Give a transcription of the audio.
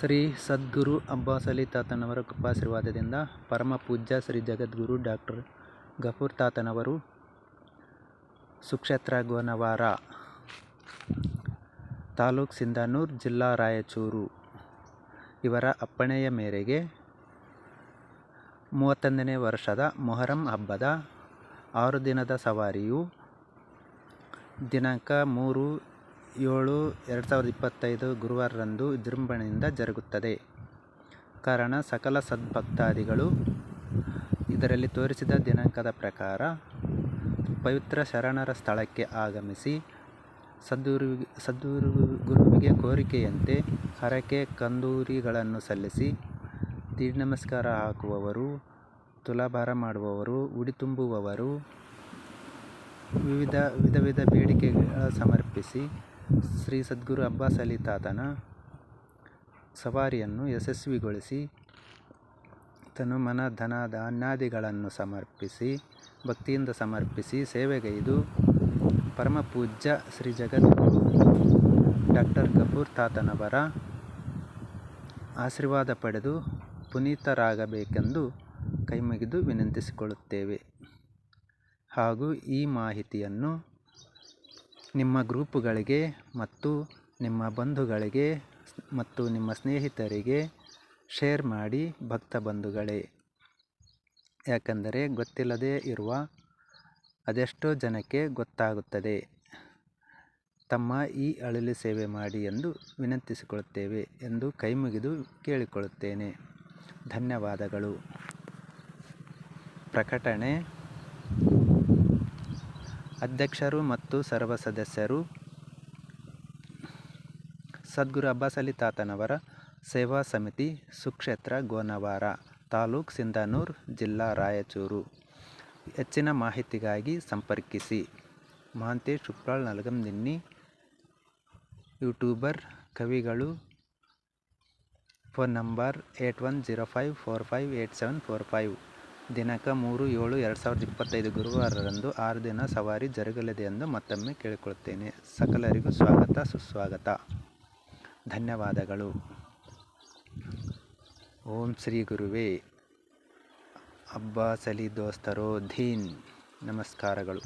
ಶ್ರೀ ಸದ್ಗುರು ಅಬ್ಬಾಸ್ ಅಲಿ ತಾತನವರ ಕೃಪಾಶೀರ್ವಾದದಿಂದ ಪರಮ ಪೂಜ್ಯ ಶ್ರೀ ಜಗದ್ಗುರು ಡಾಕ್ಟರ್ ಗಫೂರ್ ತಾತನವರು ಸುಕ್ಷೇತ್ರ ಗೋನವಾರ ತಾಲೂಕ್ ಸಿಂಧನೂರು, ಜಿಲ್ಲಾ ರಾಯಚೂರು. ಇವರ ಅಪ್ಪಣೆಯ ಮೇರೆಗೆ ಮೂವತ್ತೊಂದನೇ ವರ್ಷದ ಮೊಹರಂ ಹಬ್ಬದ ಆರು ದಿನದ ಸವಾರಿಯು ದಿನಾಂಕ ಮೂರು ಏಳು ಎರಡು ಸಾವಿರದ ಇಪ್ಪತ್ತೈದು ಗುರುವಾರರಂದು ವಿಜೃಂಭಣೆಯಿಂದ ಜರುಗುತ್ತದೆ. ಕಾರಣ ಸಕಲ ಸದ್ಭಕ್ತಾದಿಗಳು ಇದರಲ್ಲಿ ತೋರಿಸಿದ ದಿನಾಂಕದ ಪ್ರಕಾರ ಪವಿತ್ರ ಶರಣರ ಸ್ಥಳಕ್ಕೆ ಆಗಮಿಸಿ ಸದ್ದುರು ಸದ್ಗುರು ಗುರುವಿಗೆ ಕೋರಿಕೆಯಂತೆ ಹರಕೆ ಕಂದೂರಿಗಳನ್ನು ಸಲ್ಲಿಸಿ ದೀಡ್ ನಮಸ್ಕಾರ ಹಾಕುವವರು, ತುಲಾಭಾರ ಮಾಡುವವರು, ಉಡಿ ತುಂಬುವವರು, ವಿವಿಧ ವಿಧ ವಿಧ ಬೇಡಿಕೆಗಳ ಸಮರ್ಪಿಸಿ ಶ್ರೀ ಸದ್ಗುರು ಅಬ್ಬಾಸ್ ಅಲಿ ತಾತನ ಸವಾರಿಯನ್ನು ಯಶಸ್ವಿಗೊಳಿಸಿ, ತನು ಮನ ಧನ ಧಾನ್ಯಾದಿಗಳನ್ನು ಸಮರ್ಪಿಸಿ, ಭಕ್ತಿಯಿಂದ ಸಮರ್ಪಿಸಿ ಸೇವೆಗೈದು ಪರಮ ಪೂಜ್ಯ ಶ್ರೀ ಜಗದ್ಗುರು ಡಾಕ್ಟರ್ ಕಪೂರ್ ತಾತನವರ ಆಶೀರ್ವಾದ ಪಡೆದು ಪುನೀತರಾಗಬೇಕೆಂದು ಕೈಮುಗಿದು ವಿನಂತಿಸಿಕೊಳ್ಳುತ್ತೇವೆ. ಹಾಗೂ ಈ ಮಾಹಿತಿಯನ್ನು ನಿಮ್ಮ ಗ್ರೂಪುಗಳಿಗೆ ಮತ್ತು ನಿಮ್ಮ ಬಂಧುಗಳಿಗೆ ಮತ್ತು ನಿಮ್ಮ ಸ್ನೇಹಿತರಿಗೆ ಶೇರ್ ಮಾಡಿ ಭಕ್ತ ಬಂಧುಗಳೇ. ಯಾಕೆಂದರೆ ಗೊತ್ತಿಲ್ಲದೇ ಇರುವ ಅದೆಷ್ಟೋ ಜನಕ್ಕೆ ಗೊತ್ತಾಗುತ್ತದೆ. ತಮ್ಮ ಈ ಅಳಲಿ ಸೇವೆ ಮಾಡಿ ಎಂದು ವಿನಂತಿಸಿಕೊಳ್ಳುತ್ತೇವೆ ಎಂದು ಕೈಮುಗಿದು ಕೇಳಿಕೊಳ್ಳುತ್ತೇನೆ. ಧನ್ಯವಾದಗಳು. ಪ್ರಕಟಣೆ ಅಧ್ಯಕ್ಷರು ಮತ್ತು ಸರ್ವ ಸದಸ್ಯರು. ಸದ್ಗುರು ಅಬ್ಬಾಸ್ ಅಲಿ ತಾತನವರ ಸೇವಾ ಸಮಿತಿ, ಸುಕ್ಷೇತ್ರ, ಗೋನವಾರ ತಾಲೂಕ್, ಸಿಂಧಾನೂರ್ ಜಿಲ್ಲಾ, ರಾಯಚೂರು. ಹೆಚ್ಚಿನ ಮಾಹಿತಿಗಾಗಿ ಸಂಪರ್ಕಿಸಿ. ಮಹಾಂತೇಶ್ ನಲಗಂ ನಲಗಂದಿನ್ನಿ ಯೂಟ್ಯೂಬರ್, ಕವಿಗಳು, phone number eight one zero five four five eight seven four five. ದಿನಾಂಕ ಮೂರು ಏಳು ಎರಡು ಸಾವಿರದ ಇಪ್ಪತ್ತೈದು ಗುರುವಾರರಂದು ಆರು ದಿನ ಸವಾರಿ ಜರುಗಲಿದೆ ಎಂದು ಮತ್ತೊಮ್ಮೆ ಕೇಳಿಕೊಳ್ಳುತ್ತೇನೆ. ಸಕಲರಿಗೂ ಸ್ವಾಗತ, ಸುಸ್ವಾಗತ. ಧನ್ಯವಾದಗಳು. ಓಂ ಶ್ರೀ ಗುರುವೇ. ಅಬ್ಬಾ ಸಲಿ ದೋಸ್ತರೋ ಧೀನ್ ನಮಸ್ಕಾರಗಳು.